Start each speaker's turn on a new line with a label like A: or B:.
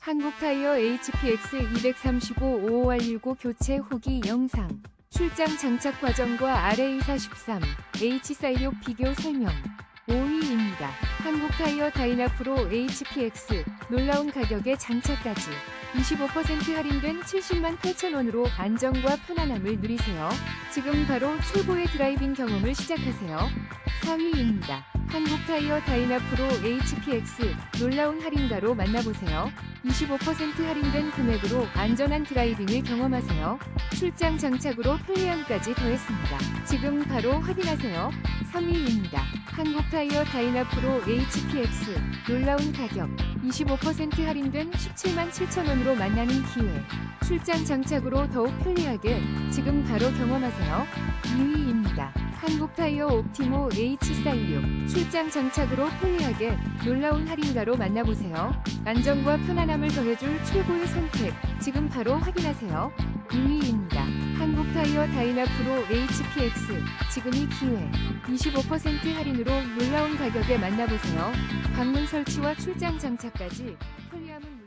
A: 한국타이어 HPX 235 5R19 교체 후기 영상 출장 장착 과정과 RA43 H46 비교 설명 5위입니다. 한국타이어 다이나프로 HPX 놀라운 가격에 장착까지 25% 할인된 70만 8천원으로 안정과 편안함을 누리세요. 지금 바로 최고의 드라이빙 경험을 시작하세요. 4위입니다. 한국 타이어 다이나프로 HPX 놀라운 할인가로 만나보세요. 25% 할인된 금액으로 안전한 드라이빙을 경험하세요. 출장 장착으로 편리함까지 더했습니다. 지금 바로 확인하세요. 3위입니다. 한국 타이어 다이나프로 HPX 놀라운 가격 25% 할인된 17만 7천원으로 만나는 기회 출장 장착으로 더욱 편리하게 지금 바로 경험하세요. 2위입니다. 한국타이어 옵티모 H46 출장 장착으로 편리하게 놀라운 할인가로 만나보세요. 안정과 편안함을 더해줄 최고의 선택 지금 바로 확인하세요. 2위입니다. 한국타이어 다이나프로 HPX 지금이 기회 25% 할인으로 놀라운 가격에 만나보세요. 방문 설치와 출장 장착까지 편리함을